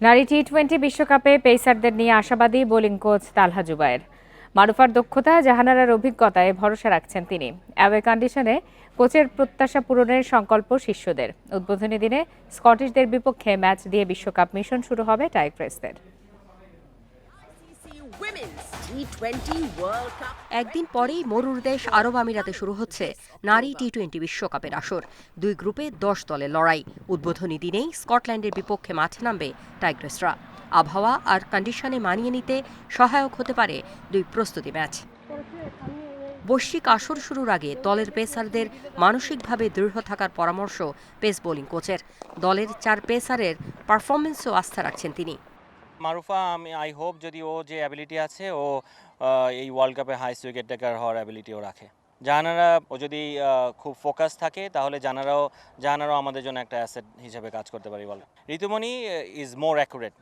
নারী T twenty বিশ্বকাপে পেসারদের নিয়ে আশাবাদী বোলিং কোচ তালহা জুবায়ের। মারুফার দক্ষতা, জাহানারার অভিজ্ঞতায় ভরসা রাখছেন তিনি। অ্যাওয়ে কন্ডিশনে কোচের প্রত্যাশা পূরণের সংকল্প শিষ্যদের। উদ্বোধনী দিনে স্কটিশদের বিপক্ষে ম্যাচ দিয়ে বিশ্বকাপ মিশন শুরু হবে টাইগ্রেসদের। একদিন পরেই মরুর দেশ আরব আমিরাতে শুরু হচ্ছে নারী টি টোয়েন্টি বিশ্বকাপের আসর। দুই গ্রুপে দশ দলের লড়াই। উদ্বোধনী দিনেই স্কটল্যান্ডের বিপক্ষে মাঠে নামবে টাইগ্রেসরা। আবহাওয়া আর কন্ডিশনে মানিয়ে নিতে সহায়ক হতে পারে দুই প্রস্তুতি ম্যাচ। বৈশ্বিক আসর শুরুর আগে দলের পেসারদের মানসিকভাবে দৃঢ় থাকার পরামর্শ পেস বোলিং কোচের। দলের চার পেসারের পারফরমেন্সও আস্থা রাখছেন তিনি। মারুফা, আমি আই হোপ যদি ও যে অ্যাবিলিটি আছে, ও এই ওয়ার্ল্ড কাপে হাইস্ট উইকেট টেকার হওয়ার অ্যাবিলিটি ও রাখে। জাহানারা, ও যদি খুব ফোকাস থাকে, তাহলে জানারাও জাহানারাও আমাদের জন্য একটা অ্যাসেট হিসেবে কাজ করতে পারি বলে Ritumoni is more accurate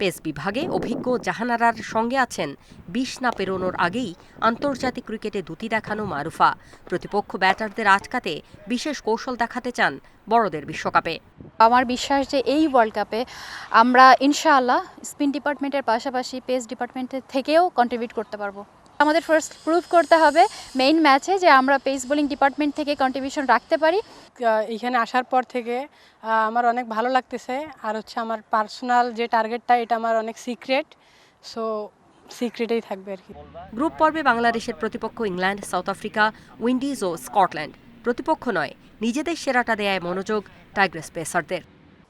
pace বিভাগে অভিজ্ঞ জাহানারার সঙ্গে আছেন বিশ না পেরোনোর আগেই আন্তর্জাতিক ক্রিকেটে দুটি দেখানো মারুফা। প্রতিপক্ষ ব্যাটারদের আটকাতে বিশেষ কৌশল দেখাতে চান বড়দের বিশ্বকাপে। আমার বিশ্বাস যে এই ওয়ার্ল্ড কাপে আমরা ইনশাআল্লাহ স্পিন ডিপার্টমেন্টের পাশাপাশি পেস ডিপার্টমেন্টের থেকেও কন্ট্রিবিউট করতে পারব। আমাদের ফার্স্ট প্রুভ করতে হবে মেইন ম্যাচে যে আমরা পেস বোলিং ডিপার্টমেন্ট থেকে কন্ট্রিবিউশন রাখতে পারি। এখানে আসার পর থেকে আমার অনেক ভালো লাগতেছে। আর হচ্ছে আমার পার্সোনাল যে টার্গেটটা এটা আমার অনেক সিক্রেট সো সিক্রেটেই থাকবে আর কি। গ্রুপ পর্বে বাংলাদেশের প্রতিপক্ষ ইংল্যান্ড সাউথ আফ্রিকা উইন্ডিজ ও স্কটল্যান্ড। প্রতিপক্ষ নয় নিজেদের সেরাটা দেয়ায় মনোযোগ টাইগ্রেস পেসারদের।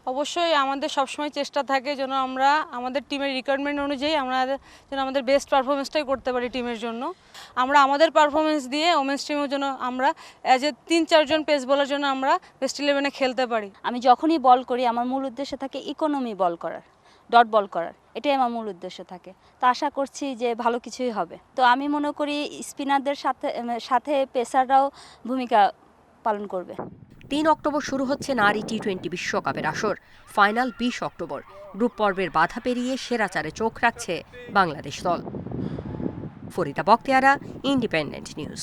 অবশ্যই আমাদের সবসময় চেষ্টা থাকে যেন আমরা আমাদের টিমের রিকোয়ারমেন্ট অনুযায়ী আমরা যেন আমাদের বেস্ট পারফরমেন্সটাই করতে পারি টিমের জন্য। আমরা আমাদের পারফরমেন্স দিয়ে ওমেন্স টিমের জন্য আমরা অ্যাজ এ তিন চারজন পেস বলার জন্য আমরা বেস্ট ইলেভেনে খেলতে পারি। আমি যখনই বল করি, আমার মূল উদ্দেশ্য থাকে ইকোনমি বল করার ডট বল করার। এটাই আমার মূল উদ্দেশ্য থাকে। তো আশা করছি যে ভালো কিছুই হবে। তো আমি মনে করি স্পিনারদের সাথে সাথে পেসাররাও ভূমিকা পালন করবে। তিন অক্টোবর শুরু হচ্ছে নারী টি টোয়েন্টি বিশ্বকাপের আসর। ফাইনাল বিশ অক্টোবর। গ্রুপ পর্বের বাধা পেরিয়ে সেরা চারে চোখ রাখছে বাংলাদেশ দল। Farida Bakhtiara Independent News.